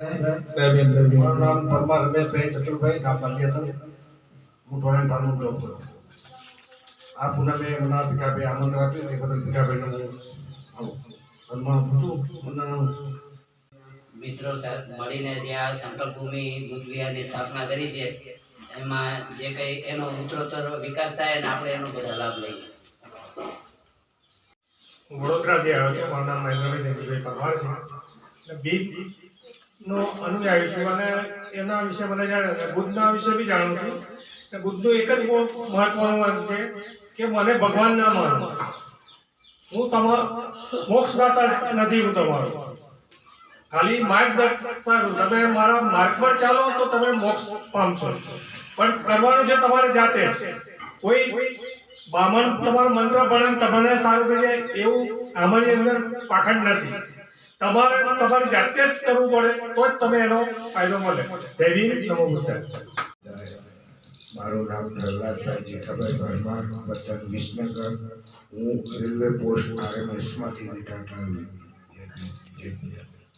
આ મિત્રો મળીને ત્યાં સંકલ્પ ભૂમિ બુદ્ધ સ્થાપના કરી છે. એમાં જે કંઈ એનો ઉત્તરોત્તર વિકાસ થાય અને આપણે એનો બધા લાભ લઈએ. વડોદરાથી આવ્યો છે, મારું નામ મહેન્દ્રભાઈ દેવીભાઈ પરમાર છે. અને બીજનો અનુયાયી છું અને એના વિશે મને જાણે બુદ્ધના વિશે બી જાણું છું. કે બુદ્ધનું એક જ મહત્વનું વાત છે કે મને ભગવાન ના માનો. હું તમારો મોક્ષદાતા નથી હું તમારો. ખાલી માર્ગદર્શક છું તમે મારા માર્ગ પર ચાલો તો તમે મોક્ષ પામશો. પણ કરવાનું છે તમારે જાતે. કોઈ બામણ તમારો મંત્ર ભણે તમને સારું થઈ એવું આમાંની અંદર પાખંડ નથી. તમારે તમારી જાતે જ કરવું પડે, તો જ તમે એનો ફાયદો મળે. તેવી નમો મારું નામ પ્રહલાદભાઈ જેઠાભાઈ વર્મા વતન વિસનગર. હું રેલવે પોસ્ટ આરએમએસમાંથી રિટાયર થયેલો